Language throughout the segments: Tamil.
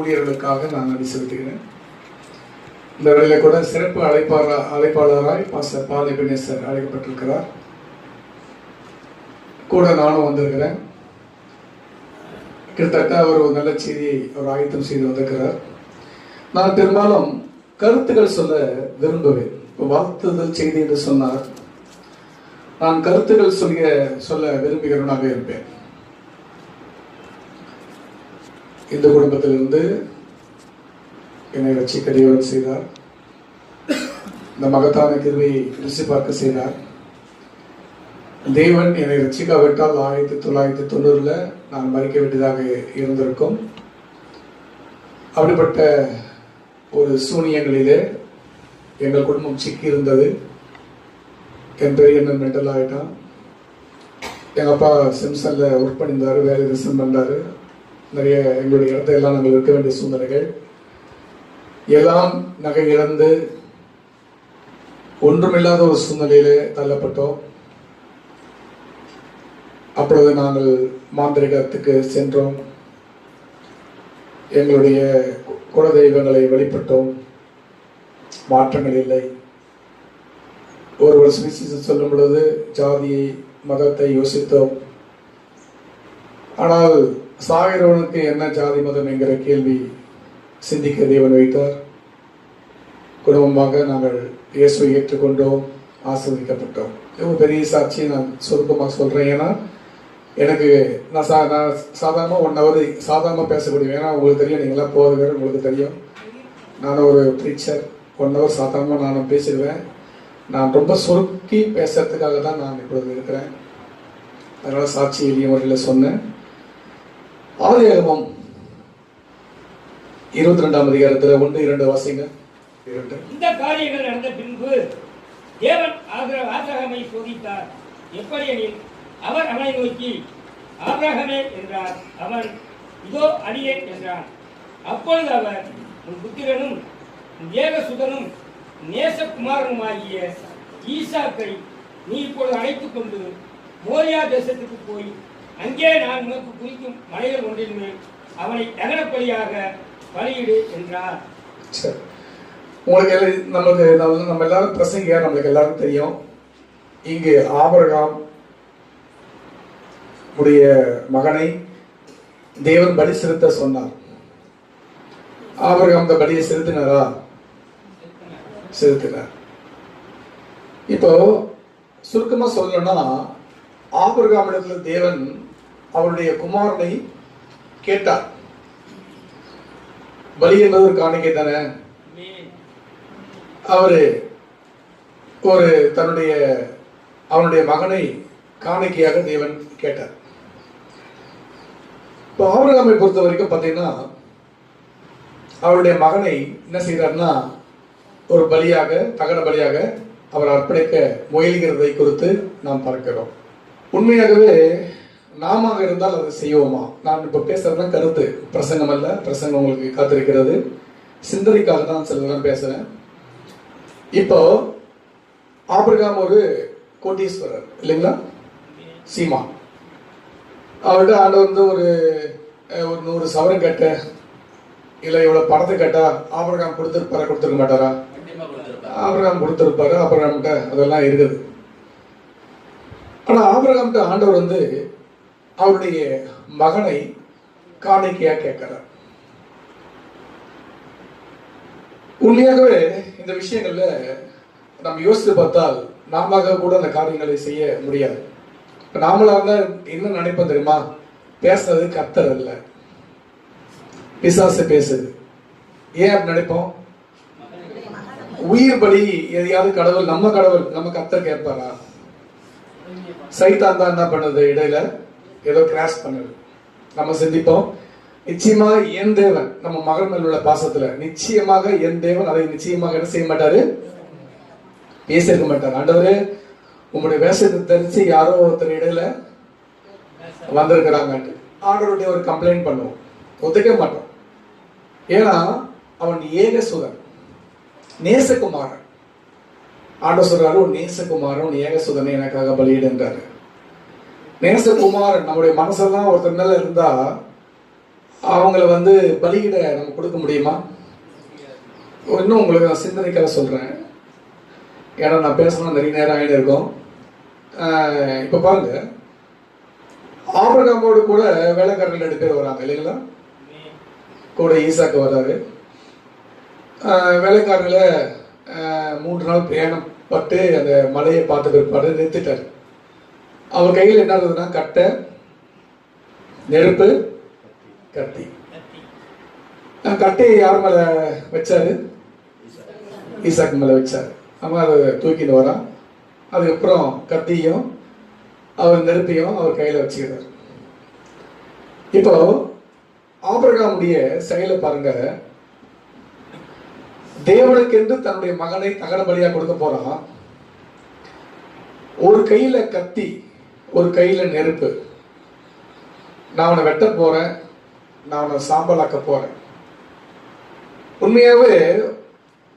ஊழியர்களுக்காக நான் நன்றி செலுத்துகிறேன். இந்த வேளையில் கூட சிறப்பு அழைப்பாளர் அழைப்பாளராய் பாஸ்டர் பாலை கணேசர் அழைக்கப்பட்டிருக்கிறார். கூட நானும் வந்திருக்கிறேன். கிட்டத்தட்ட அவர் ஒரு நல்ல செய்தியை அவர் ஆயத்தம் செய்து வந்திருக்கிறார். நான் பெரும்பாலும் கருத்துக்கள் சொல்ல விரும்புவேன். இப்போ வாழ்த்துதல் செய்தி என்று சொன்னார் நான் கருத்துக்கள் சொல்ல சொல்ல விரும்புகிறவனாக இருப்பேன். இந்து குடும்பத்திலிருந்து என்னை ரட்சிக்க தேவன் செய்தார். இந்த மகத்தான கிருவையை ருசி பார்க்க செய்தார். தேவன் என்னை ரட்சிக்காவிட்டால் ஆயிரத்தி தொள்ளாயிரத்தி தொண்ணூறில் நான் மறிக்க வேண்டியதாக இருந்திருக்கும். அப்படிப்பட்ட ஒரு சூனியங்களிலே எங்கள் குடும்பம் சிக்கி இருந்தது என் பெரிய அண்ணன் மெண்டல் ஆகிட்டான் எங்கள் அப்பா சிம்சனில் ஒர்க் பண்ணியிருந்தார் வேலை ரிசன் பண்ணார் நிறைய எங்களுடைய இடத்தை எல்லாம் நாங்கள் இருக்க வேண்டிய சூழ்நிலைகள். எல்லாம் நகை இழந்து ஒன்றுமில்லாத ஒரு சூழ்நிலையிலே தள்ளப்பட்டோம். அப்பொழுது நாங்கள் மாந்திரிகத்துக்கு சென்றோம். எங்களுடைய குலதெய்வங்களை வெளிப்பட்டோம் மாற்றங்கள் இல்லை. ஒருவர் சுவிசேஷம் சொல்லும் பொழுது ஜாதியை மதத்தை யோசித்தோம். ஆனால் சாகிறவனுக்கு என்ன ஜாதி மதம் என்கிற கேள்வி சிந்திக்க தேவன் வைத்தார். குடும்பமாக நாங்கள் இயேசுவை ஏற்றுக்கொண்டோம் ஆசிர்வதிக்கப்பட்டோம். இது பெரிய சாட்சியை நான் சுருக்கமாக சொல்கிறேன் ஏன்னா எனக்கு நான் சா நான் சாதாரணமாக ஒன் ஹவர் சாதாரணமாக பேசக்கூடிய ஏன்னா உங்களுக்கு தெரியும் நீங்களாம் போகிறவர் உங்களுக்கு தெரியும். நான் ஒரு ப்ரீச்சர் ஒன் ஹவர் சாதாரணமாக நானும் பேசிடுவேன். நான் ரொம்ப சுருக்கி பேசுறதுக்காக தான் நான் இப்பொழுது இருக்கிறேன். அதனால் சாட்சி எளிய முறையில் சொன்னேன். ஆதியாகமம் இருபத்தி ரெண்டாம் அதிகாரத்தில் ஒன்று இரண்டு வாசிங்க. இந்த காரியங்கள் நடந்த பின்பு தேவன் ஆகிற ஆபிரகாமை சோதித்தார். எப்படியெனில் அவர் அவனை நோக்கி ஆபிரகாமே என்றார். அவன் இதோ அடியேன் என்றான். அப்பொழுது அவர் உன் புத்திரனும் தேவசுதனும் ஏகசுதனும் நேசகுமாரனுமாகிய ஈசாக்கை நீ இப்பொழுது அழைத்துக் கொண்டு மோரியா தேசத்துக்கு போய் அங்கே நான் உனக்கு குறிக்கும் மலைகள் ஒன்றின் மேல் அவனை தகனப்பலியாக பலியிடு என்றார். சரி. உங்களுக்கு எல்லாம் நமக்கு நம்ம எல்லாரும் பிரசங்க நம்மளுக்கு எல்லாரும் தெரியும். இங்கு ஆபரகாம் உடைய மகனை தேவன் பலி செலுத்த சொன்னார். ஆபரகாம் அந்த பலியை செலுத்தினாரா? செலுத்தினார். இப்போ சுருக்கமாக சொல்லணும்னா ஆபரகாமிடத்துல தேவன் அவருடைய குமாரனை கேட்டார். பலி என்பது ஒரு காணிக்கை தானே? அவரு ஒரு தன்னுடைய அவனுடைய மகனை காணிக்கையாக தேவன் கேட்டார். இப்போ ஆபிரகாமை பொறுத்த வரைக்கும் பார்த்தீங்கன்னா அவருடைய மகனை என்ன செய்கிறார்னா ஒரு பலியாக தகன பலியாக அவர் அர்ப்பணிக்க முயல்கிறதை குறித்து நாம் பார்க்கிறோம். உண்மையாகவே நாம இருந்தால் அதை செய்வோமா? நான் இப்போ பேசுறதுலாம் கருத்து. பிரசங்கம் அல்ல. பிரசங்கம் உங்களுக்கு காத்திருக்கிறது. சிந்தனைக்காக தான் சிலதெல்லாம் பேசுறேன். இப்போ ஆபிரகாம் ஒரு கோட்டீஸ்வரர் இல்லைங்களா? சீமா. அவர்கிட்ட ஆண்டு வந்து ஒரு ஒரு நூறு சவரம் கேட்ட இல்லை இவ்வளோ பணத்தை கேட்டா ஆபிரகாம் கொடுத்துருப்பாரா கொடுத்துருக்க மாட்டாரா? ஆபிரகாம் கொடுத்துருப்பாரு. ஆபிரகாம்கிட்ட அதெல்லாம் இருக்குது. ஆனா ஆபிரகாம்கிட்ட ஆண்டவர் வந்து அவருடைய மகனை காணிக்கையா கேட்கிறார். உண்மையாகவே இந்த விஷயங்கள்ல நம்ம யோசித்து பார்த்தால் நாம கூட அந்த காரியங்களை செய்ய முடியாது. இப்ப நாமளா என்ன நினைப்போம் தெரியுமா? பேசுறது கத்தர் அல்ல. பிசாசு பேசுது. ஏன் அப்படி நினைப்போம்? உயிர் பலி எதையாவது கடவுள் நம்ம கடவுள் நம்ம கத்தர் கேட்பாரா? சைத்தான் தான் என்ன பண்ணுது இடையில? ஏதோ கிராஷ் பண்ணுது. நம்ம சிந்திப்போம். நிச்சயமாக என் தேவன் நம்ம மகள் மேல் உள்ள பாசத்துல நிச்சயமாக என் தேவன் அதை நிச்சயமாக என்ன செய்ய மாட்டாரு? பேசியிருக்க மாட்டார். ஆண்டவரே உங்களுடைய வேஷத்தை தெரிஞ்சு யாரோ ஒருத்தர் இடையில வந்திருக்கிறாங்க ஆண்டவருடைய ஒரு கம்ப்ளைண்ட் பண்ணுவோம். ஒத்துக்க மாட்டோம். ஏன்னா அவன் ஏக சுகன் நேசகுமாரன். ஆண்டவர் சொல்றாரு நேசகுமாரன் ஏக சுதனை எனக்காக பலியிடுன்றாரு நேசகுமாரன் நம்முடைய மனசெல்லாம் ஒருத்தர் மேல இருந்தா அவங்கள வந்து பலியிட நம்ம கொடுக்க முடியுமா? இன்னும் உங்களுக்கு நான் சிந்தனைக்காக சொல்கிறேன் ஏன்னா நான் பேசணும் நிறைய நேரம் ஆகிட்டு இருக்கோம். இப்போ இப்ப பாருங்க. ஆபிரகாமோடு கூட வேலைக்காரர்கள் ரெண்டு பேர் வராங்க இல்லைங்களா? கூட ஈசாக்கு வராரு. வேலைக்காரர்களை மூன்று நாள் பிரயாணம் பட்டு அந்த மலையை பார்த்த பிற்பாடு நிறுத்திட்டாரு. அவர் கையில் என்ன இருந்ததுன்னா கட்டை நெருப்பு கத்தி. கட்டையை யார் மேல வச்சாரு? ஈசாக்கு மேல வச்சாரு. அவன் அதை தூக்கிட்டு வரான் அதுக்கப்புறம் கத்தியும் அவர் நெருப்பையும் அவர் கையில வச்சுக்கிறார். இப்போ ஆபிரகாமுடைய செயலை பாருங்க. தேவனுக்கென்று தன்னுடைய மகனை தகன பலியா கொடுக்க போறான் ஒரு கையில கத்தி ஒரு கையில் நெருப்பு. நான் அவனை வெட்ட போகிறேன் நான் அவனை சாம்பலாக்க போகிறேன் உண்மையாகவே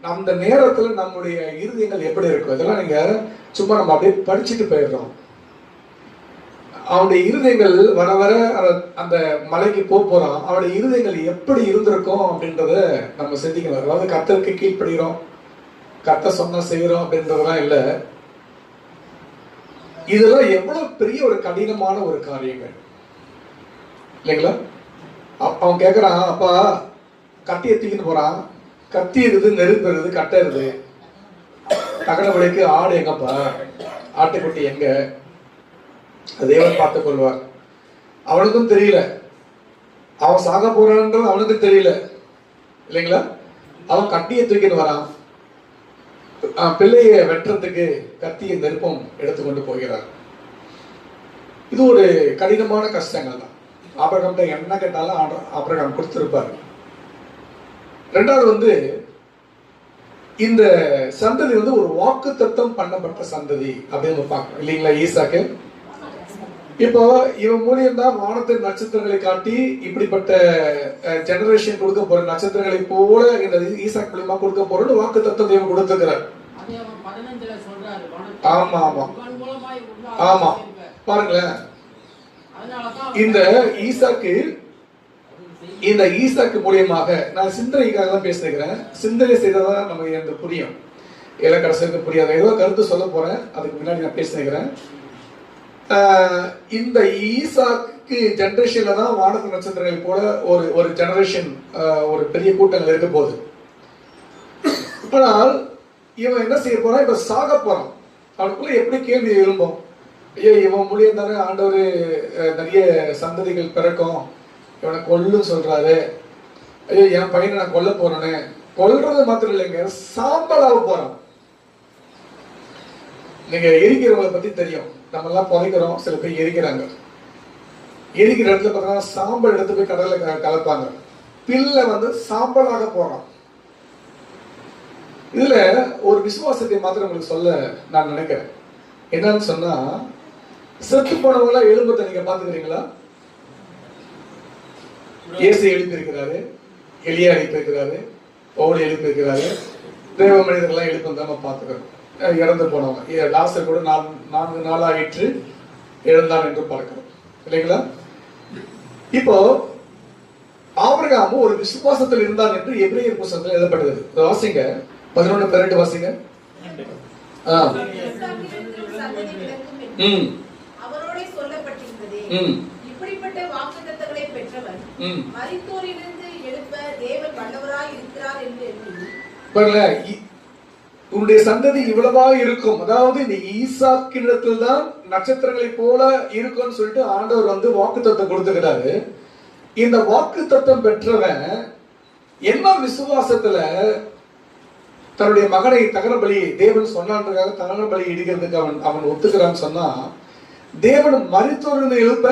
அந்த நேரத்தில் நம்முடைய இருதயங்கள் எப்படி இருக்கும் இதெல்லாம் நீங்கள் சும்மா நம்ம அப்படியே படிச்சுட்டு போயிடுறோம். அவனுடைய இருதயங்கள் வர வர அந்த- அந்த மலைக்கு போக போகிறான் அவனுடைய இருதயங்கள் எப்படி இருந்திருக்கும் அப்படின்றத நம்ம சிந்திக்கணும். அதாவது கத்தருக்கு கீழ்ப்படுகிறோம். கத்த சொன்னால் செய்கிறோம் அப்படின்றதெல்லாம் இல்லை. இதெல்லாம் எவ்வளவு பெரிய ஒரு கடினமான ஒரு காரியங்கள். இல்லைங்களா? அவன் கேக்குறான் அப்பா கத்தியை தூக்கிட்டு போறான். கத்தி இருக்குது நெருப்பு இருக்குது கட்டை இருக்குது. தகனபடிக்கு ஆடு எங்கப்பா? ஆட்டுக்குட்டி எங்க? தேவன் பார்த்து கொள்வார். அவனுக்கும் தெரியல. அவன் சாக போறான்றது அவனுக்கும் தெரியல. இல்லைங்களா? அவன் கட்டியை தூக்கிட்டு வரான். பிள்ளையை வெட்டுறதுக்கு கத்தியை நெருப்பம் எடுத்துக்கொண்டு போகிறார். இது ஒரு கடினமான கஷ்டங்கள் தான். ஆபிரகாம்கிட்ட என்ன கேட்டாலும் ஆட- கொடுத்துருப்பார். ரெண்டாவது வந்து இந்த சந்ததி வந்து ஒரு வாக்கு தத்தம் பண்ணப்பட்ட சந்ததி அப்படின்னு பார்க்கணும். இல்லைங்களா ஈசாக்கு? இப்போ இவன் மூலியம் தான் வானத்தின் நட்சத்திரங்களை காட்டி இப்படிப்பட்ட ஜெனரேஷன் கொடுக்க போற நட்சத்திரங்களை போல இந்த ஈசாக் மூலியமா கொடுக்க போறோம்னு வாக்கு தத்தம் தேவன் கொடுத்துக்கிறார் அதை அவன் 15 சொல்றாரு வானத்தில் ஆமா, ஆமா. ஆமா. பாருங்களேன். இந்த ஈசாக்கு இந்த ஈசாக்கு மூலியமாக நான் சிந்தனைக்காக தான் பேசிக்கிறேன் சிந்தனை செய்ததான் நமக்கு எனக்கு புரியும். கடைசிக்கு புரியாது. ஏதோ கருத்து சொல்ல போறேன். அதுக்கு முன்னாடி நான் பேசிக்கிறேன் இந்த ஈசாக்கு ஜென்ரேஷன்ல தான் வானத்து நட்சத்திரங்கள் போல ஒரு ஒரு ஜெனரேஷன் ஒரு பெரிய கூட்டங்கள் இருக்க போகுது ஆனால் இவன் என்ன செய்ய போறான்? இப்ப சாக போறான். அவனுக்குள்ள எப்படி கேள்வி எழும்போம்? ஐயோ இவன் மூலியம் தானே ஆண்டவர் நிறைய சந்ததிகள் பிறக்கும். இவனை கொல்லுன்னு சொல்றாரு. ஐயோ என் பையனை நான் கொல்ல போறேன்னு கொல்றது மாத்திரம் இல்லைங்க. சாம்பலாக போறான். நீங்க எரிக்கிறவங்களை பத்தி தெரியும். நம்ம எல்லாம் புதைக்கிறோம் சில பேர் எரிக்கிறாங்க. எரிக்கிற இடத்துல பார்த்தீங்கன்னா சாம்பல் எடுத்து போய் கடலில் க- கலப்பாங்க. பில்ல வந்து சாம்பலாக போகலாம் இதுல ஒரு விசுவாசத்தை மாத்திரம் உங்களுக்கு சொல்ல நான் நினைக்கிறேன். என்னன்னு சொன்னா செத்து போனவங்களா எலும்பத்தை நீங்க பாத்துக்கிறீங்களா இயேசு எழுப்பியிருக்கிறாரு எளியா எழுப்பியிருக்கிறாரு பவுல் எழுப்பியிருக்கிறாரு தேவ மனிதர்கள்லாம் எழுப்பி நம்ம பார்த்துக்கிறோம். இறந்து போனவங்க. லாசர் கூட நான்கு நான்கு நாளாயிற்று எழுந்தான் என்று பார்க்கிறோம். இல்லைங்களா? இப்போ ஆபிரகாமும் ஒரு விசுவாசத்தில் இருந்தான் என்று எபிரேயர் புஸ்தகத்தில் எழுதப்பட்டது வாசிங்க. பதினொன்று பன்னெண்டு வாசிங்க. ம். ம். இப்படிப்பட்ட வாக்குத்தத்தங்களை பெற்றவர் ம். மரித்தோரிலிருந்து எழுப்ப தேவன் வல்லவராய் இருக்கிறார் என்று எண்ணி பாருங்க இ- உன்னுடைய சந்ததி இவ்வளவாக இருக்கும். அதாவது இந்த ஈசாக்கினிடத்தில் தான் நட்சத்திரங்களை போல இருக்கும்னு சொல்லிட்டு ஆண்டவர் வந்து வாக்கு தத்துவம் கொடுத்துக்கிறாரு. இந்த வாக்கு தத்துவம் பெற்றவன் என்ன விசுவாசத்துல தன்னுடைய மகனை தகன பலி தேவன் சொன்னான்றதுக்காக தகன பலி இடிக்கிறதுக்கு அவன் அவன் ஒத்துக்கிறான்னு சொன்னா தேவன் மருத்துவர்களை எழுப்ப?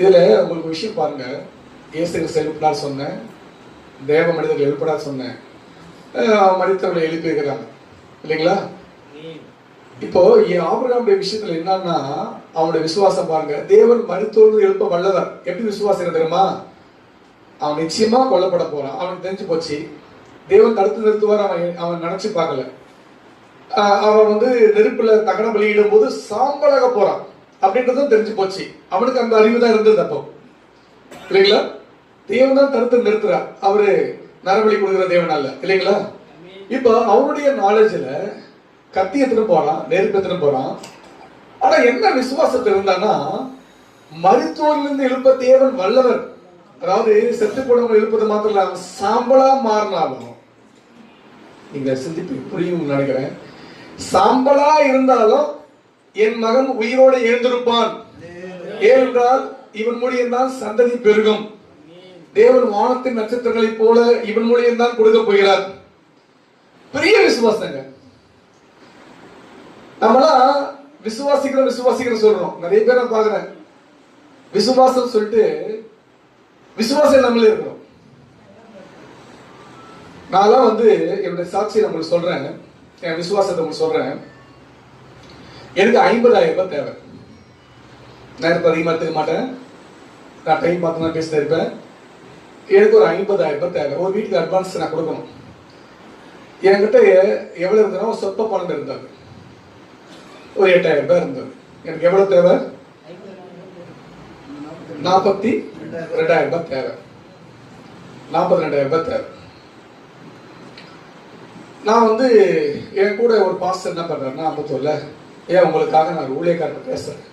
இதுல உங்களுக்கு விஷயம் பாருங்க. இயேசு செல்படா சொன்னேன். தேவ மனிதர்கள் எழுப்படா சொன்னேன். அஹ் எழுப்பி இருக்கிறாங்க. இல்லைங்களா? இப்போ என் ஆபிரகாமுடைய விஷயத்துல என்னன்னா அவனுடைய விசுவாசம் பாருங்க. தேவன் மருத்துவர்கள் எழுப்ப வல்லவர். எப்படி விசுவாசம் தெரியுமா? அவன் நிச்சயமா கொல்லப்பட போறான். அவனுக்கு தெரிஞ்சு போச்சு. தேவன் தடுத்து நிறுத்துவார் அவன் அவன் நினைச்சு பார்க்கல. அவன் வந்து நெருப்புல தகன பலியிடும் போது சாம்பலாக போறான். அப்படின்றதும் தெரிஞ்சு போச்சு. அவனுக்கு அந்த அறிவு தான் இருந்தது அப்போ. இல்லைங்களா? தேவன் தான் தடுத்து நிறுத்துறார். அவரு நரபலி கொடுக்குற தேவன் அல்ல. இல்லைங்களா? இப்போ அவருடைய நாலேஜில் கத்தி எடுத்துட்டு போறான் நெருப்பு எடுத்துட்டு போறான். ஆனா என்ன விசுவாசத்தில் இருந்தான்னா மருத்துவரிலிருந்து எழுப்ப தேவன் வல்லவர். அதாவது செத்து போனவங்க எழுப்பது மாத்திரம் இல்ல அவன் சாம்பலா மாறினாலும். நீங்க சிந்திப்பு புரியும் நினைக்கிறேன். சாம்பலா இருந்தாலும் என் மகன் உயிரோடு எழுந்திருப்பான். ஏனென்றால் இவன் மூலியம்தான் சந்ததி பெருகும். தேவன் வானத்தின் நட்சத்திரங்களைப் போல இவன் மூலியம்தான் கொடுக்க போகிறார். பெரிய விசுவாசங்க. நம்மளாம் விசுவாசிக்கிற விசுவாசிக்கிற சொல்றோம். நிறைய பேர் நான் பாக்குறேன் விசுவாசம் சொல்லிட்டு விசுவாசம் நம்மளே இருக்கிறோம். நான்லாம் வந்து என்னுடைய சாட்சியை நம்மளுக்கு சொல்றேன். என் விசுவாசத்தை உங்களுக்கு சொல்றேன். எனக்கு ஐம்பதாயிரம் ரூபாய் தேவை. நான் அதிகமாக எடுத்துக்க மாட்டேன். நான் டைம் பார்த்து நான் பேசிட்டு இருப்பேன். எனக்கு ஒரு ஐம்பதாயிரம் ரூபாய் தேவை. ஒரு வீட்டுக்கு அட்வான்ஸ் நான் கொடுக்கணும். என்கிட்ட எ- எவ்வளவு இருந்தாலும் ஒரு சொற்ப பணம் இருந்தது. ஒரு எட்டாயிரம் ரூபாய் இருந்தது. எனக்கு எவ்வளவு தேவை? நாற்பத்தி ரெண்டாயிரம் ரூபாய் தேவை. நாற்பத்தி ரெண்டாயிரம் ரூபாய் தேவை. நான் வந்து என் கூட ஒரு பாஸ்டர் என்ன பண்ணுறாருன்னா அம்பத்தூர்ல ஏன் உங்களுக்காக நான் ஊழியக்காரன் பேசுகிறேன் பேசுறேன்.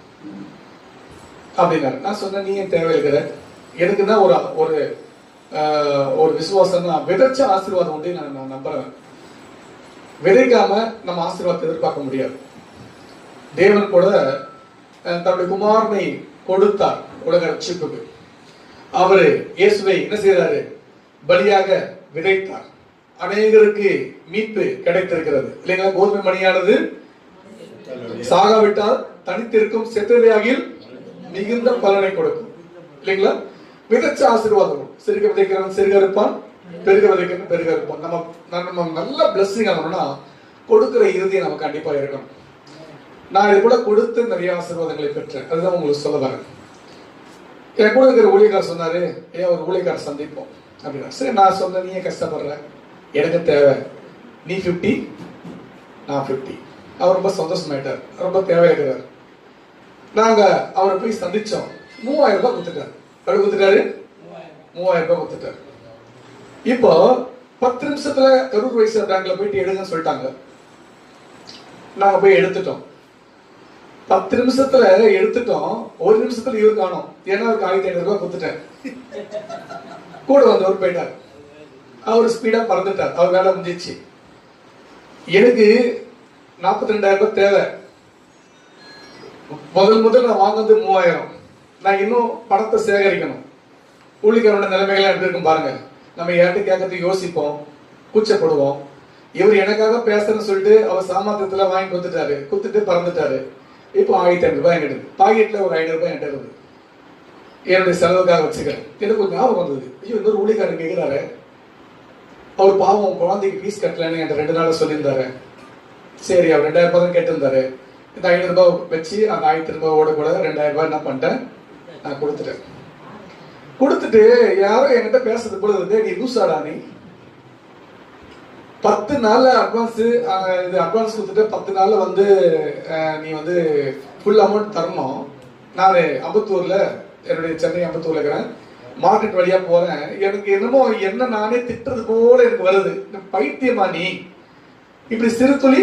அப்படின்னாரு. நான் சொன்னேன் நீ ஏன் இருக்கிற எனக்கு தான் ஒரு ஒரு ஒரு விசுவாசம் நான் விதைச்ச ஆசீர்வாதம் உண்டு நான் நான் நம்புறேன். விதைக்காம நம்ம ஆசீர்வாதத்தை எதிர்பார்க்க முடியாது. தேவன் கூட தன்னுடைய குமாரனை கொடுத்தார் உலக ரட்சிப்புக்கு. அவரு இயேசுவை என்ன செய்தாரு? பலியாக விதைத்தார். அநேகருக்கு மீட்பு கிடைத்திருக்கிறது. இல்லைங்களா? கோதுமை மணியானது சாகாவிட்டால் தனித்திருக்கும் செத்ததையாகில் மிகுந்த பலனை கொடுக்கும். இல்லைங்களா? மிகச்ச ஆசீர்வாதம் சிறுக விதைக்கிறவன் சிறுக இருப்பான் பெருக விதைக்கிறவன் பெருக இருப்பான். நம்ம நம்ம நல்ல பிளஸ்ஸிங் ஆகணும்னா கொடுக்கிற இறுதியை நம்ம கண்டிப்பா இருக்கணும். நான் இது கூட கொடுத்து நிறைய ஆசீர்வாதங்களை பெற்றேன். அதுதான் உங்களுக்கு சொல்ல வரேன். என் கூட இருக்கிற ஊழியக்காரர் சொன்னாரு ஏன் ஒரு ஊழியக்காரர் சந்திப்போம். அப்படின்னா சரி நான் சொன்னேன் நீ ஏன் கஷ்டப்படுற? எனக்கு தேவை. நீ 50 நான் 50 அவர் ரொம்ப சந்தோஷமாயிட்டார். ரொம்ப தேவை இருக்கிறார் நாங்க அவரை போய் சந்திச்சோம். மூவாயிரம் ரூபாய் கொடுத்துட்டாரு. எவ்வளவு கொடுத்துட்டாரு? மூவாயிரம் ரூபாய் கொடுத்துட்டாரு. இப்போ பத்து நிமிஷத்துல கரூர் வைசர் பேங்க்ல போயிட்டு எடுங்கன்னு சொல்லிட்டாங்க. நாங்க போய் எடுத்துட்டோம். பத்து நிமிஷத்துல எடுத்துட்டோம். ஒரு நிமிஷத்துல இவர் காணும். ஏன்னா அவருக்கு ஆயிரத்தி ஐநூறு ரூபாய் கொடுத்துட்டேன் கூட வந்தவர் போயிட்டார். அவர் ஸ்பீடா பறந்துட்டார். அவர் வேலை முடிஞ்சிச்சு. எனக்கு நாற்பத்தி ரெண்டாயிரம் ரூபாய் தேவை. முதல் முதல் நான் வாங்கினது மூவாயிரம். நான் இன்னும் பணத்தை சேகரிக்கணும். ஊழிக்காரோட நிலைமைகள் எப்படி இருக்கும் பாருங்க. நம்ம யார்கிட்ட கேட்கறது யோசிப்போம் கூச்சப்படுவோம். இவர் எனக்காக பேசுறேன்னு சொல்லிட்டு அவர் சாமர்த்தியத்துல வாங்கி கொடுத்துட்டாரு. கொடுத்துட்டு பறந்துட்டாரு. இப்போ ஆயிரத்தி ஐநூறு ரூபாய் என்கிட்ட பாக்கெட்ல ஒரு ஐநூறு ரூபாய் என்கிட்ட இருக்குது என்னுடைய செலவுக்காக வச்சுக்கிறேன். எனக்கு ஒரு ஞாபகம் வந்தது. ஐயோ இன்னொரு ஊழிக்காரன் கேட்கிறாரு அவர் பாவம் குழந்தைக்கு ஃபீஸ் கட்டலன்னு என்கிட்ட ரெண்டு நாள் சொல்லியிருந்தாரு. சரி அவர் ரெண்டாயிரம் ரூபாய் தான் கேட்டிருந்தாரு. இந்த ஐநூறு ரூபாய் வச்சு அந்த ஆயிரத்தி ரூபாயோட கூட ரெண்டாயிரம் ரூபாய் என்ன பண்ணிட்டேன். நான் கொடுத்துட்டேன். கொடுத்துட்டு யாரோ என்கிட்ட பேசுறது போல இருந்து நீ லூசாடா நீ. பத்து நாள்ல அட்வான்ஸ் இது அட்வான்ஸ் கொடுத்துட்டு பத்து நாள்ல வந்து நீ வந்து ஃபுல் அமௌண்ட் தரணும். நான் அம்பத்தூர்ல என்னுடைய சென்னை அம்பத்தூர்ல இருக்கிறேன். மார்க்கெட் வழியா போறேன். எனக்கு என்னமோ என்ன நானே திட்டுறது போல எனக்கு வருது. இந்த பைத்தியமா நீ. இப்படி சிறு துளி.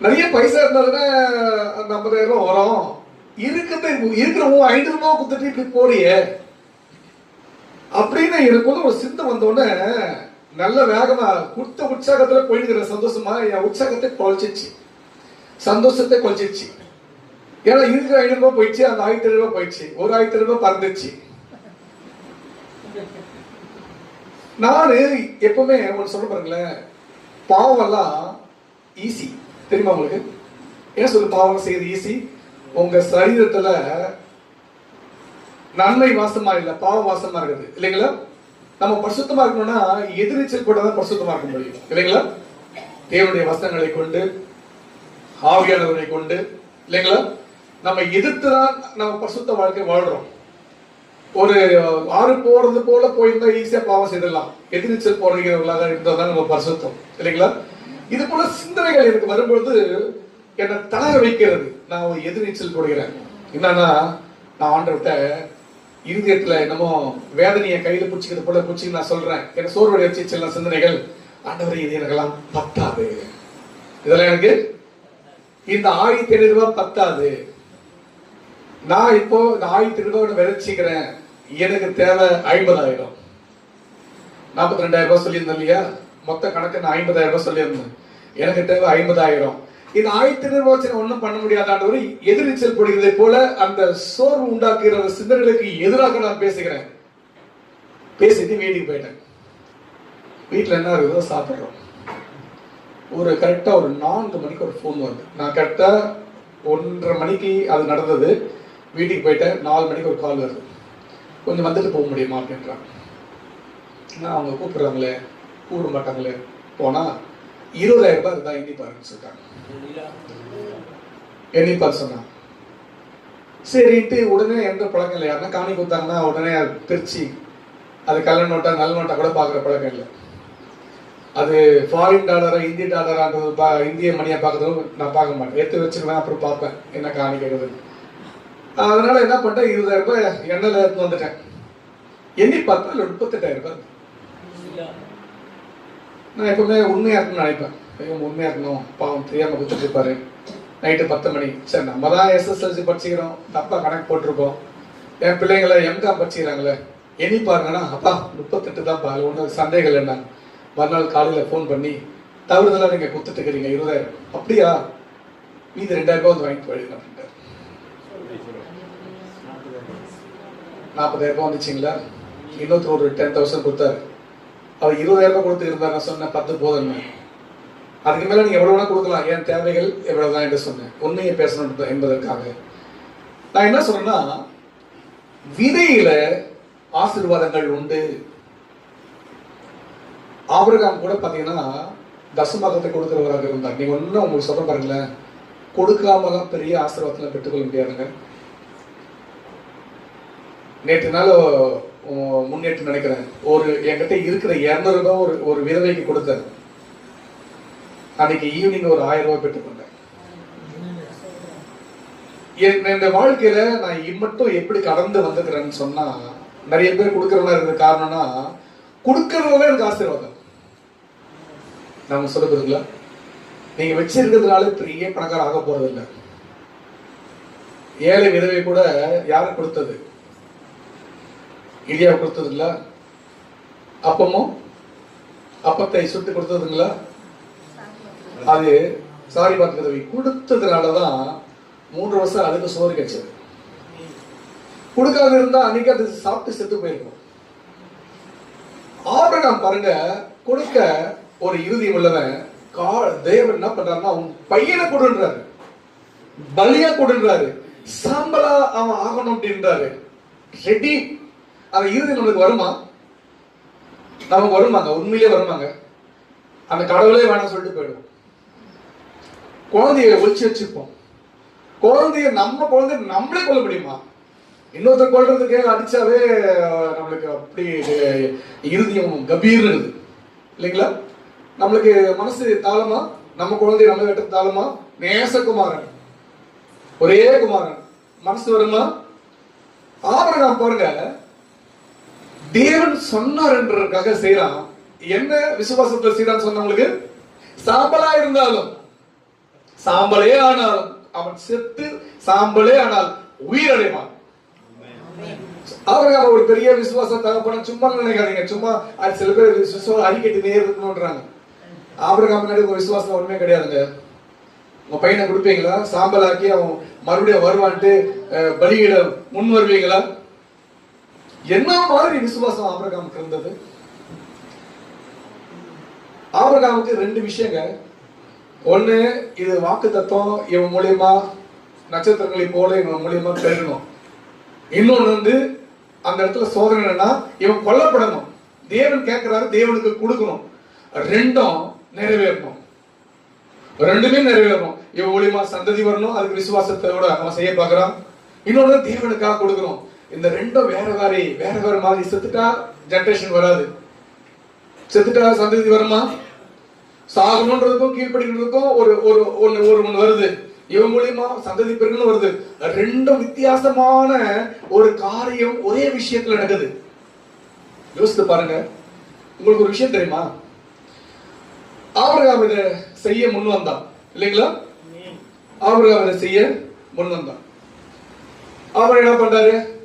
நிறைய பைசா இருந்தாலுமே அந்த ஐம்பதாயிரம் வரும். இருக்கிறத இருக்கிற மூ- ஐநூறு ரூபாய் கொடுத்துட்டு இப்படி போறியே? அப்படின்னு எனக்குள்ள ஒரு சிந்தை வந்தோடனே நல்ல வேகமா கொடுத்த உற்சாகத்துல போயிடுகிற சந்தோஷமா என் உற்சாகத்தை குறைச்சிச்சு சந்தோஷத்தை குறைச்சிச்சு ஏன்னா இருக்கிற ஐநூறு ரூபாய் போயிடுச்சு அந்த ஆயிரத்தி ரூபாய் போயிடுச்சு. ஒரு ஆயிரத்தி ரூபாய் பறந்துச்சு நானு எப்பவுமே ஒன்று சொல்ல பாருங்களேன். பாவம் எல்லாம் ஈஸி தெரியுமா உங்களுக்கு? என்ன சொல்லு பாவம் செய்யறது ஈஸி உங்க சரீரத்துல நன்மை வாசமா இல்ல பாவம் வாசமா இருக்குது. இல்லைங்களா? நம்ம பரிசுத்தமா இருக்கணும்னா எதிர்நீச்சல் கூட தான் பரிசுத்தமா இருக்க முடியும். இல்லைங்களா? தேவனுடைய வசனங்களை கொண்டு ஆவியானவரை கொண்டு இல்லைங்களா? நம்ம எதிர்த்து தான் நம்ம பரிசுத்த வாழ்க்கை வாழ்றோம். ஒரு ஆறு போறது போல போயிருந்தா ஈஸியா பாவம் செய்திடலாம். எதிர்நீச்சல் போறீங்கிறவர்களாக இருந்தால் தான் நம்ம பரிசுத்தம். இல்லைங்களா? இது போல சிந்தனைகள் எனக்கு வரும்பொழுது என்னை தளர வைக்கிறது. நான் ஒரு எதிர்நீச்சல் போடுகிறேன். என்னன்னா நான் ஆண்டவர்கிட்ட இருதயத்துல என்னமோ வேதனையை கையில பிடிச்சிக்கிறது போல பிடிச்சி நான் சொல்றேன். எனக்கு சோர்வடை வச்சு சில சிந்தனைகள். ஆண்டவரை இது எனக்கெல்லாம் பத்தாது. இதெல்லாம் எனக்கு இந்த ஆயிரத்தி ஐநூறு ரூபாய் பத்தாது. நான் இப்போ இந்த ஆயிரத்தி ரூபாய் விதைச்சிக்கிறேன் எனக்கு தேவை ஐம்பதாயிரம். நாற்பத்தி ரெண்டாயிரம் ரூபாய் சொல்லியிருந்தேன் இல்லையா? மொத்த கணக்கு நான் ஐம்பதாயிரம் ரூபாய் சொல்லியிருந்தேன். எனக்கு தேவை ஐம்பதாயிரம். இந்த ஆயிரத்தி ஐநூறு ஒன்றும் பண்ண முடியாத ஒண்ணும் எதிர்நீச்சல் போடுகிறதை போல அந்த சோர்வு உண்டாக்குகிற சிந்தனைகளுக்கு எதிராக நான் பேசுகிறேன். பேசிட்டு வீட்டுக்கு போயிட்டேன். வீட்டில் என்ன இருக்குதோ சாப்பிட்றோம். ஒரு கரெக்டாக ஒரு நான்கு மணிக்கு ஒரு ஃபோன் வருது. நான் கரெக்டாக ஒன்றரை மணிக்கு அது நடந்தது. வீட்டுக்கு போயிட்டேன். நாலு மணிக்கு ஒரு கால் வருது. கொஞ்சம் வந்துட்டு போக முடியுமா அப்படின்றாங்க நான் அவங்க கூப்பிட்றாங்களே? கூப்பிட மாட்டாங்களே? போனால் இருபதாயிரம் ரூபாய் இருந்தா எண்ணி பாருன்னு சொல்லிட்டாங்க. எண்ணி பாரு சொன்னாங்க. சரின்ட்டு உடனே எந்த பழக்கம் இல்லை. யாருன்னா காணி கொடுத்தாங்கன்னா உடனே அது பிரிச்சு அது கள்ள நோட்டா நல்ல நோட்டா கூட பார்க்குற பழக்கம் இல்லை. அது ஃபாரின் டாலரா இந்திய டாலரான்றது பா இந்திய மணியை பார்க்கறதும் நான் பார்க்க மாட்டேன். எடுத்து வச்சிருவேன் அப்புறம் பார்ப்பேன் என்ன காணி கேட்குறது அதனால என்ன பண்ணிட்டேன் இருபதாயிரம் ரூபாய் எண்ணெயில் எடுத்து வந்துட்டேன். எண்ணி பார்த்தா அதில் முப்பத்தெட்டாயிரம் ரூபாய். நான் எப்பவுமே உண்மையா இருக்கணும்னு நினைப்பேன். ஐயோ உண்மையா இருக்கணும். பாவம் தெரியாம கொடுத்துட்டு இருப்பாரு நைட்டு பத்து மணி. சரி நம்ம தான் எஸ்எஸ்எல்சி படிச்சுக்கிறோம். தப்பா கணக்கு போட்டிருக்கோம். என் பிள்ளைங்களை எம்காம் படிச்சுக்கிறாங்களே? எண்ணி பாருங்கன்னா அப்பா முப்பத்தெட்டு தான் பாரு ஒன்றும் சந்தேகம் என்ன மறுநாள் காலையில் ஃபோன் பண்ணி தவறுதலாக நீங்க கொடுத்துட்டு இருக்கிறீங்க இருபதாயிரம். அப்படியா? மீதி ரெண்டாயிரம் ரூபாய் வந்து வாங்கிட்டு போயிடுங்க அப்படின்ட்டாரு. நாற்பதாயிரம் ரூபாய் வந்துச்சுங்களா? இன்னொருத்தர் ஒரு டென் தௌசண்ட் கொடுத்தாரு. அவர் இருபதாயிரம் ரூபாய் கொடுத்து இருந்தார் நான் சொன்னேன் பத்து போதும் அதுக்கு மேல நீங்க எவ்வளவு வேணா கொடுக்கலாம். என் தேவைகள் எவ்வளவுதான் என்று சொன்னேன். உண்மையை பேசணும் என்பதற்காக. நான் என்ன சொல்கிறேன்னா விதையில ஆசீர்வாதங்கள் உண்டு. ஆபிரகாம் கூட பாத்தீங்கன்னா தசமாகத்தை கொடுக்கிறவராக இருந்தார். நீங்க ஒன்னும் உங்களுக்கு சொல்ல பாருங்களேன். கொடுக்காமலாம் பெரிய ஆசீர்வாதத்துல பெற்றுக்கொள்ள முடியாதுங்க. நேற்று நாள் முன்னேற்றம் முன்னேற்று நினைக்கிறேன். ஒரு என்கிட்ட இருக்கிற இரநூறு ரூபாய் ஒரு ஒரு விதவைக்கு கொடுத்தாரு அன்னைக்கு ஈவினிங் ஒரு ஆயிரம் ரூபாய் பெற்றுக்கொண்டேன் என் இந்த வாழ்க்கையில நான் இம்மட்டும் எப்படி கடந்து வந்துக்கிறேன்னு சொன்னா நிறைய பேர் கொடுக்கறவனா இருக்கிற காரணம்னா கொடுக்கறதுல எனக்கு ஆசீர்வாதம். நாம சொல்லுறதுங்களா நீங்க வச்சிருக்கிறதுனால பெரிய பணக்கார ஆக போறது இல்லை ஏழை விதவை கூட யாரும் கொடுத்தது? இலியா கொடுத்ததுங்களா? அப்பமும் அப்பத்தை சுட்டு கொடுத்ததுங்களா? அது சாரி பார்க்கிறது கொடுத்ததுனாலதான் மூன்று வருஷம் அதுக்கு சோறு கிடைச்சது கொடுக்காத இருந்தா அன்னைக்கு அது சாப்பிட்டு செத்து போயிருக்கும். ஆபிரகாம் பாருங்க கொடுக்க ஒரு இறுதி உள்ளவன் கா தேவன் என்ன பண்றாருன்னா அவன் பையனை கொடுன்றாரு. பலியா கொடுன்றாரு. சாம்பலா அவன் ஆகணும் அப்படின்றாரு. ரெடி அந்த இறுதி நம்மளுக்கு வருமா? நமக்கு வருமாங்க உண்மையிலே வருமாங்க. அந்த கடவுளே வேணாம் சொல்லிட்டு போயிடுவோம். குழந்தைய ஒழிச்சு வச்சிருப்போம். குழந்தைய நம்ம குழந்தை நம்மளே கொல்ல முடியுமா? இன்னொருத்தர் கொள்றதுக்கே அடிச்சாவே நம்மளுக்கு அப்படி இறுதியம் இருதயம் கபீர்னுது இல்லைங்களா? நம்மளுக்கு மனசு தாளமா? நம்ம குழந்தைய நம்ம வெட்ட தாளமா? நேசகுமாரன். ஒரே குமாரன். மனசு வருமா? ஆபரகம் பாருங்க. தேவன் சொன்னார் என்றதுக்காக செய்யலாம். என்ன விசுவாசத்தில் செய்யறான்னு சொன்னவங்களுக்கு சாம்பலா இருந்தாலும் சாம்பலே ஆனாலும் அவன் செத்து சாம்பலே ஆனால் உயிரடைவான். அவருக்கு ஒரு பெரிய விசுவாச தகப்பன சும்மா நினைக்காதீங்க சும்மா அது சில பேர் விசுவாசம் அடிக்கடி நேர் இருக்கணும்ன்றாங்க முன்னாடி ஒரு விசுவாசம் ஒண்ணுமே கிடையாதுங்க. உங்க பையனை கொடுப்பீங்களா? சாம்பலாக்கி அவன் மறுபடியும் வருவான்ட்டு பலியிட முன் வருவீங்களா? என்ன மாதிரி விசுவாசம் ஆபிரகாமுக்கு இருந்தது? ஆபிரகாமுக்கு ரெண்டு விஷயங்க ஒண்ணு இது வாக்கு தத்துவம் இவன் மூலியமா நட்சத்திரங்களை போல இவன் மூலியமா பெறணும். இன்னொன்னு வந்து அந்த இடத்துல சோதனை என்னன்னா இவன் கொல்லப்படணும். தேவன் கேட்கிறாரு தேவனுக்கு கொடுக்கணும். ரெண்டும் நிறைவேறணும். ரெண்டுமே நிறைவேறணும். இவன் மூலியமா சந்ததி வரணும் அதுக்கு விசுவாசத்தோட அவன் செய்ய பார்க்கறான். இன்னொன்னு தேவனுக்காக கொடுக்கணும். இந்த ரெண்டும் வேற வேற வேற வேற மாதிரி செத்துட்டா ஜெனரேஷன் வராது. செத்துட்டா சந்ததி வருமா? சாகணுன்றதுக்கும் கீழ்ப்படிக்கிறதுக்கும் ஒரு ஒரு ஒண்ணு ஒரு ஒண்ணு வருது. இவன் மூலியமா சந்ததி பெருகுன்னு வருது. ரெண்டும் வித்தியாசமான ஒரு காரியம் ஒரே விஷயத்துல நடக்குது. யோசித்து பாருங்க. உங்களுக்கு ஒரு விஷயம் தெரியுமா? ஆபிரகாம் இதை செய்ய முன் வந்தான். இல்லைங்களா? ஆபிரகாம் இதை செய்ய முன் வந்தான். அவர் என்ன பண்றாரு?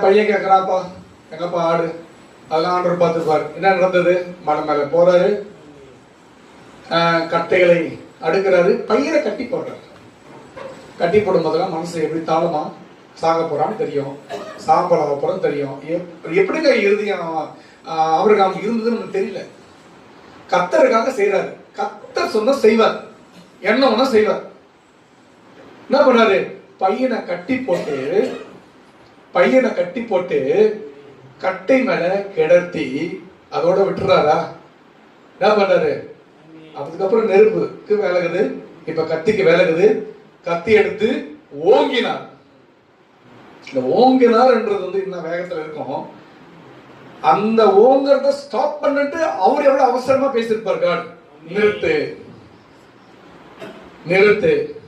பையன் கேட்கறாப்பா எங்கப்பா ஆடு? அதெல்லாம் ஆண்டவர் பார்த்துப்பார் என்ன நடந்தது? மலை மேல போறாரு. கட்டைகளை அடுக்கிறாரு. பையனை கட்டி போடுறாரு. கட்டி போடும் போதெல்லாம் மனசு எப்படி தாளமா சாக போறான்னு தெரியும். சாம்பலாக போறோம் தெரியும். எப்- எப்படிங்க இறுதியம் அவருக்கு அவங்க இருந்ததுன்னு நமக்கு தெரியல. கத்தருக்காக செய்யறாரு கத்தர் சொன்னா செய்வார். என்ன ஒன்றும் செய்வார். என்ன பண்ணாரு பையனை கட்டி போட்டு பையனை கட்டி போட்டு கட்டை மேல கிடத்தி அதோட விட்டுறாரா? என்ன பண்றாரு அதுக்கப்புறம் நெருப்புக்கு விலகுது. இப்ப கத்திக்கு விலகுது. கத்தி எடுத்து ஓங்கினார். இந்த ஓங்கினார்ன்றது வந்து இன்னும் வேகத்துல இருக்கும். அந்த ஓங்கறத ஸ்டாப் பண்ணிட்டு அவர் எவ்வளவு அவசரமா பேசியிருப்பார் காட் நிறுத்து. நிறுத்து.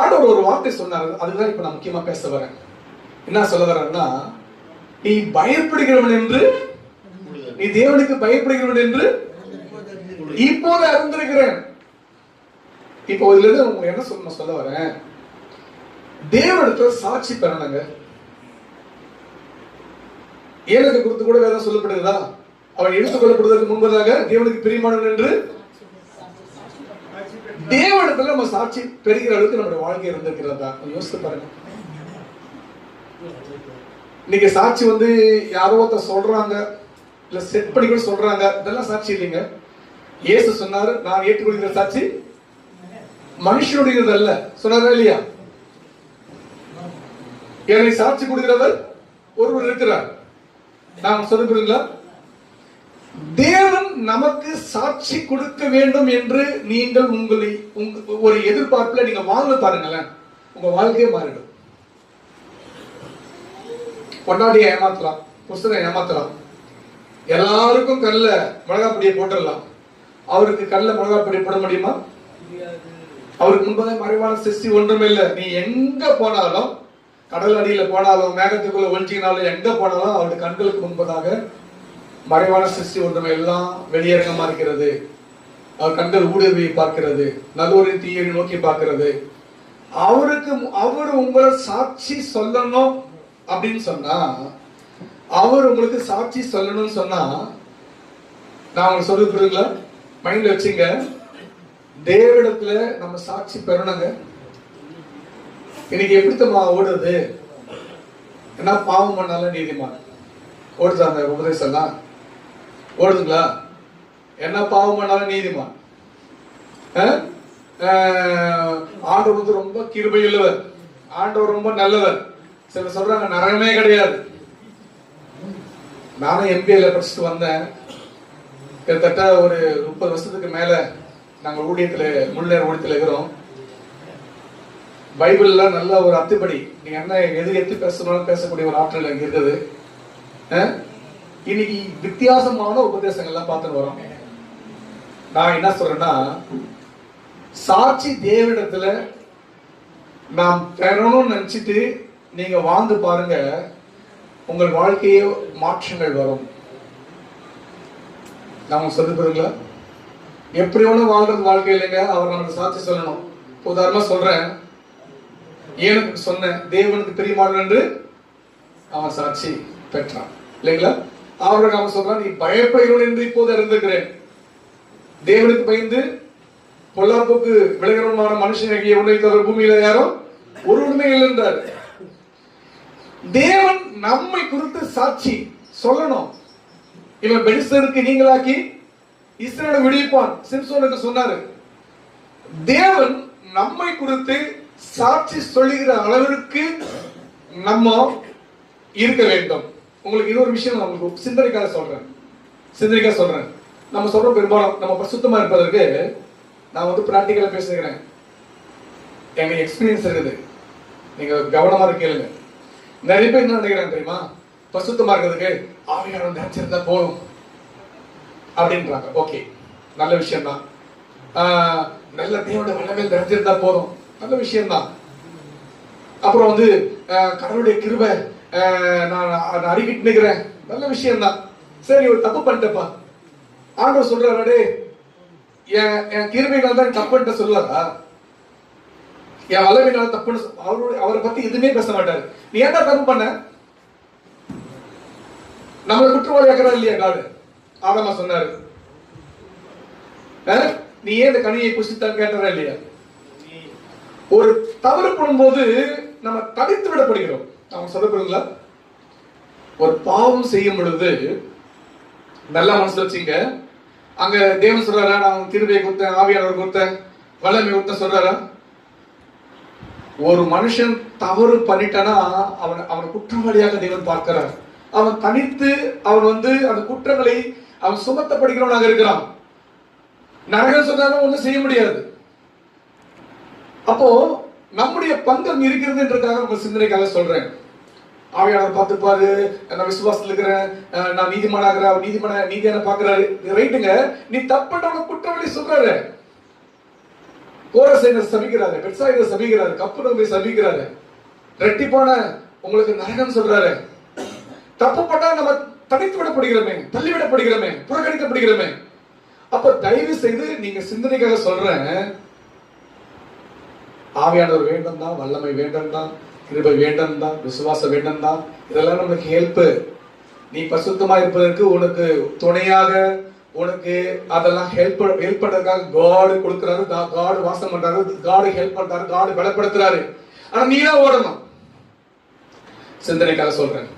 ஆண்டவர் ஒரு வார்த்தை சொன்னார். அதுதான் இப்ப நான் முக்கியமா பேச வரேன். என்ன சொல்ல வரேன்னா நீ பயப்படுகிறவன் என்று நீ தேவனுக்கு பயப்படுகிறவன் என்று இப்போது அறிந்திருக்கிறேன். இப்போ இதுல இருந்து உங்களுக்கு என்ன சொல்ல சொல்ல வரேன். தேவனிடத்துல சாட்சி பெறணுங்க. ஏலத்தை குறித்து கூட வேதம் சொல்லப்படுகிறதா? அவன் எடுத்துக் கொள்ளப்படுவதற்கு முன்பதாக தேவனுக்கு பிரியமானவன் என்று தேவனிடத்துல நம்ம சாட்சி பெறுகிற அளவுக்கு நம்முடைய வாழ்க்கை இருந்திருக்கிறதா? யோசித்து பாருங்க. இன்னைக்கு சாட்சி வந்து யாரோ ஒருத்தர் சொல்றாங்க இல்ல செட் பண்ணி கூட சொல்றாங்க. இதெல்லாம் சாட்சி இல்லைங்க. இயேசு சொன்னாரு நான் ஏற்றுக்கொள்கிற சாட்சி மனுஷனுடையது அல்ல. சொன்னாரா இல்லையா? என்னை சாட்சி கொடுக்கிறவர் ஒருவர் இருக்கிறார். நான் சொல்லுங்களா தேவன் நமக்கு சாட்சி கொடுக்க வேண்டும் என்று நீங்கள் உங்களை ஒரு எதிர்பார்ப்புல நீங்க வாழ்ந்து பாருங்களேன். உங்க வாழ்க்கையே மாறிடும். பொன்னாடியை ஏமாத்தலாம் புஸ்தகம் ஏமாத்தலாம். எல்லாருக்கும் கல்ல மிளகாப்பொடியை போட்டுடலாம். அவருக்கு கல்ல மிளகாப்பொடி போட முடியுமா? அவருக்கு முன்பதாக மறைவான சிருஷ்டி ஒன்றும் இல்லை. நீ எங்க போனாலும் கடல் அடியில போனாலும் மேகத்துக்குள்ள ஒழிச்சினாலும் எங்க போனாலும் அவருடைய கண்களுக்கு முன்பதாக மறைவான சிருஷ்டி ஒன்றுமை எல்லாம் வெளியரங்கமா இருக்கிறது அவர் கண்கள் ஊடுருவி பார்க்கிறது. நல்லொரு தீயை நோக்கி பார்க்கிறது. அவருக்கு அவர் உங்களை சாட்சி சொல்லணும் அப்படின்னு சொன்னா அவர் உங்களுக்கு சாட்சி சொல்லணும்னு சொன்னா நான் உங்களுக்கு சொல்லி புரியுங்களா மைண்ட்ல வச்சுங்க. தேவனிடத்துல நம்ம சாட்சி பெறணுங்க. இன்னைக்கு எப்படி தம்மா ஓடுறது? என்ன பாவம் பண்ணாலும் நீதிமான். ஓடுதா அந்த உபதேசம் தான் ஓடுதுங்களா? என்ன பாவம் பண்ணாலும் நீதிமான். ஆண்டவர் வந்து ரொம்ப கிருபையுள்ளவர். ஆண்டவர் ரொம்ப நல்லவர். சில சொல்றாங்க நரகமே கிடையாது. நானும் எம்பிஏல படிச்சுட்டு வந்தேன். கிட்டத்தட்ட ஒரு முப்பது வருஷத்துக்கு மேல நாங்க ஊழியத்துல முன்னேற ஊழியத்துல இருக்கிறோம். பைபிள்ல நல்ல ஒரு அத்துப்படி. நீங்க என்ன எது எத்து பேசணும்னு பேசக்கூடிய ஒரு ஆற்றல் அங்க இருக்குது. இன்னைக்கு வித்தியாசமான உபதேசங்கள்லாம் பார்த்துட்டு வரோம். நான் என்ன சொல்றேன்னா சாட்சி தேவனிடத்துல நாம் பெறணும்னு நினைச்சிட்டு நீங்க வாழ்ந்து பாருங்க உங்கள் வாழ்க்கையே மாற்றங்கள் வரும். நாம சொல்லி எப்படி ஒன்றும் வாழ்றது வாழ்க்கை இல்லைங்க அவர் நமக்கு சாட்சி சொல்லணும். உதாரணமா சொல்றேன் ஏனுக்கு சொன்னேன் தேவனுக்கு பிரியமானன் என்று அவன் சாட்சி பெற்றான். இல்லைங்களா? அவர்கள் அவன் சொல்றான் நீ பயப்படுகிறவன் என்று இப்போது அறிந்திருக்கிறேன். தேவனுக்கு பயந்து பொல்லாப்புக்கு விளைகிறவமான மனுஷனாகிய உன்னை தவிர பூமியில யாரும் ஒரு உண்மை இல்லை என்றார். தேவன் நம்மை குறித்து சாட்சி சொல்லணும். இவன் பெலிஸ்தருக்கு நீங்களாக்கி இஸ்ரேலை விடுவிப்பான் சிம்சோனுக்கு சொன்னாரு. தேவன் நம்மை குறித்து சாட்சி சொல்லுகிற அளவிற்கு நம்ம இருக்க வேண்டும். உங்களுக்கு இன்னொரு விஷயம் நான் உங்களுக்கு சிந்தனைக்காக சொல்றேன். சிந்தனைக்காக சொல்றேன். நம்ம சொல்றோம் பெரும்பாலும் நம்ம பரிசுத்தமா இருப்பதற்கு நான் வந்து பிராக்டிக்கலா பேசுகிறேன் எங்க எக்ஸ்பீரியன்ஸ் இருக்குது. நீங்க கவனமா இருக்கீங்க நிறைய பேர் என்ன நினைக்கிறாங்க தெரியுமா? பரிசுத்தமா இருக்கிறதுக்கு ஆவியாரம் நினைச்சிருந்தா போதும். அப்படின்றாங்க. ஓகே நல்ல விஷயம் தான் நல்ல தேவோட வல்லமையில் நிறைஞ்சிருந்தா போதும். நல்ல விஷயம்தான். அப்புறம் வந்து கடவுளுடைய கிருபை நான் நான் அறிக்கிட்டு நிக்கிறேன் நல்ல விஷயம்தான். சரி ஒரு தப்பு பண்ணிட்டப்பா ஆண்டவர் சொல்றாரு என் என் கிருபைகள் தான் தப்புன்ட்டு சொல்லாதா என் வல்லமையினால தப்புன்னு சொ- அவருடைய அவரை பத்தி எதுவுமே பேச மாட்டாரு. நீ ஏன்டா தப்பு பண்ண? நம்மளை குற்றவாளி ஆக்கிறா இல்லையா காடு? ஆதமா சொன்னாரு. நீ ஏன் இந்த கனியை புசித்தான் கேட்டதா இல்லையா? ஒரு தவறு பண்ணும்போது நம்ம தடுத்து விடப்படுகிறோம். அவங்க சொல்லப்படுங்களா ஒரு பாவம் செய்யும் பொழுது நல்லா மனசுல வச்சுங்க. அங்க தேவன் சொல்றாரா? நான் திருவையை கொடுத்தேன் ஆவியாளர் கொடுத்தேன் வல்லமை கொடுத்தேன் சொல்றாரா? ஒரு மனுஷன் தவறு பண்ணிட்டானா அவன் அவன் குற்றவாளியாக தேவன் பார்க்கிறார். அவன் தனித்து அவன் வந்து அந்த குற்றங்களை அவன் சுமத்தப்படுகிறவனாக இருக்கிறான். நரகம் சொன்னாலும் ஒண்ணும் செய்ய முடியாது. அப்போ நம்முடைய பங்கம் இருக்கிறதுன்றதுக்காக உங்க சிந்தனைக்காக சொல்றேன். ஆவியானவர் பார்த்துப்பாரு. நான் விசுவாசத்துல இருக்கிறேன் நான் நான் நீதிமானாகிறேன். அவர் நீதிமான நீதியான பாக்குறாரு ரைட்டுங்க நீ தப்புன்றவங்க குற்றவாளி சொல்றாரு. கோரசைனர் சபிக்கிறாரு. பெட்சாயினர் சபிக்கிறாரு. கப்புரவை சபிக்கிறாரு. ரெட்டிப்பான உங்களுக்கு நரகம் சொல்றாரு. தப்பு பண்ணா நம்ம தனித்து விடப்படுகிறோமே தள்ளிவிடப்படுகிறோமே புறக்கணிக்கப்படுகிறோமே. அப்ப தயவு செய்து நீங்க சிந்தனைக்காக சொல்றேன். ஆவியானவர் வேண்டும் தான் வல்லமை வேண்டும் தான் கிருபை வேண்டும் தான் விசுவாசம் வேண்டும் தான் இதெல்லாம் நமக்கு ஹெல்ப்பு நீ பசுத்தமா இருப்பதற்கு உனக்கு துணையாக உனக்கு அதெல்லாம் ஹெல்ப் ஹெல்ப் பண்றதுக்காக காடு கொடுக்குறாரு. காடு வாசம் பண்றாரு. காடு ஹெல்ப் பண்றாரு. காடு பலப்படுத்துறாரு. ஆனா நீ தான் ஓடணும். சிந்தனைக்காக சொல்றேன்.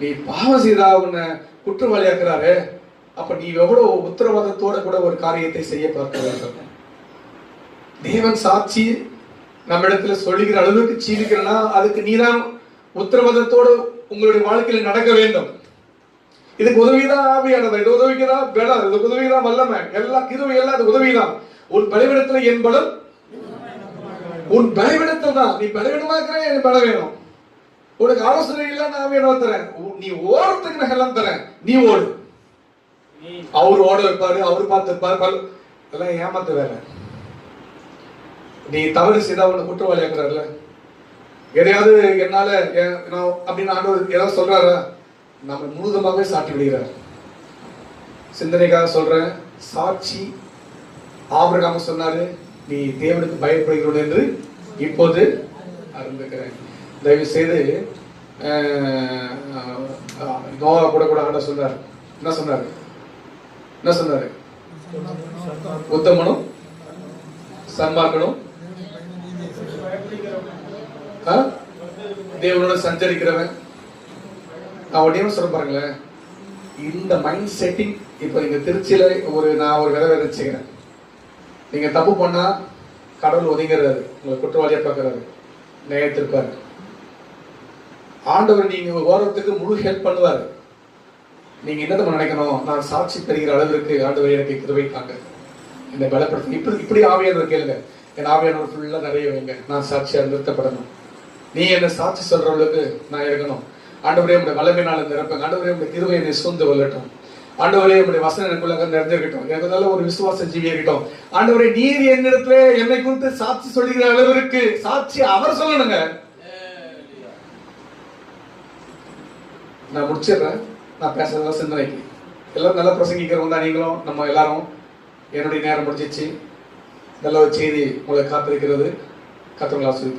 நீ பாவம் செய்தா உன்னை குற்றவாளியாக்குறாரு. அப்ப நீ எவ்வளவு உத்தரவாதத்தோட கூட ஒரு காரியத்தை செய்ய பார்க்க வேண்டும். தேவன் சாட்சி நம்ம இடத்துல சொல்லுகிற அளவுக்கு ஜீவிக்கிறனா அதுக்கு நீதான் உத்தரவாதத்தோடு உங்களுடைய வாழ்க்கையில் நடக்க வேண்டும். இதுக்கு உதவிதான் ஆவியானது இது உதவிக்குதான் பலம் இதுக்கு உதவிதான் வல்லமை எல்லா கிருவை எல்லாம் அது உதவிதான். உன் பலவிடத்துல என் பலம்? உன் பலவிடத்தில் தான். நீ பலவிடமா இருக்கிற எனக்கு பலம் வேணும். உனக்கு ஆலோசனை இல்ல நான் ஆவியானவர் தரேன். நீ ஓடுறதுக்கு நான் எல்லாம் தரேன். நீ ஓடு. அவர் ஓட வைப்பாரு அவர் பார்த்து வைப்பாரு பல- இதெல்லாம் ஏமாத்து வேற நீ தவறு செய்தா உன்னை குற்றவாளியாக்குறாருல? எதையாவது என்னால நான் அப்படின்னு ஆண்டவர் ஏதாவது சொல்றாரா? நம்ம முழுதமாகவே சாட்டி விடுகிறார். சிந்தனைக்காக சொல்றேன் சாட்சி ஆபிரகாம சொன்னாரு நீ தேவனுக்கு பயப்படுகிறோம் என்று இப்போது அறிந்திருக்கிறேன். தயவு செய்து நோவா கூட கூட ஆண்ட சொன்னார். என்ன சொன்னாரு? என்ன சொன்னாரு? உத்தமனும் சன்மார்க்கனும் தேவனோட சஞ்சரிக்கிறவன். நான் உடனே சொல்ல பாருங்களேன். இந்த மைண்ட் செட்டிங் இப்போ இந்த திருச்சியில ஒரு நான் ஒரு விதை விதைச்சுக்கிறேன் நீங்க தப்பு பண்ணா கடவுள் ஒதுங்கிறாரு. உங்களை குற்றவாளியாக பார்க்கறாரு. நியாயத்திருப்பாரு ஆண்டவர் நீங்க ஓரத்துக்கு முழு ஹெல்ப் பண்ணுவாரு. நீங்க என்ன நம்ம நினைக்கணும்? நான் சாட்சி பெறுகிற அளவிற்கு ஆண்டவர் எனக்கு கிருபை தாங்க. என்னை பலப்படுத்தி. இப்படி இப்படி ஆவியானவர் கேளுங்க. என் ஆவியானவர் ஃபுல்லாக நிறைய வைங்க. நான் சாட்சியாக நிறுத்தப்படணும். நீ என்ன சாட்சி சொல்றவளுக்கு நான் இருக்கணும் ஆண்டவரே உடைய வல்லமையினால நிரப்புங்க. ஆண்டவரே உடைய கிருவை என்னை சூழ்ந்து கொள்ளட்டும். ஆண்டவரே உடைய வசனம் எனக்குள்ள நிறைஞ்சிருக்கட்டும் எனக்கு நல்ல ஒரு விசுவாச ஜீவி இருக்கட்டும். ஆண்டவரே நீர் என்னிடத்துல என்னை குறித்து சாட்சி சொல்லுகிற அளவிற்கு சாட்சி அவர் சொல்லணுங்க. நான் முடிச்சிடுறேன். நான் பேசுறதெல்லாம் சிந்தனைக்கு. எல்லாரும் நல்லா பிரசங்கிக்கிறவங்க தான் நீங்களும் நம்ம எல்லாரும். என்னுடைய நேரம் முடிஞ்சிச்சு. நல்ல ஒரு செய்தி உங்களை காத்திருக்கிறது. கத்தவங்களா சொல்லி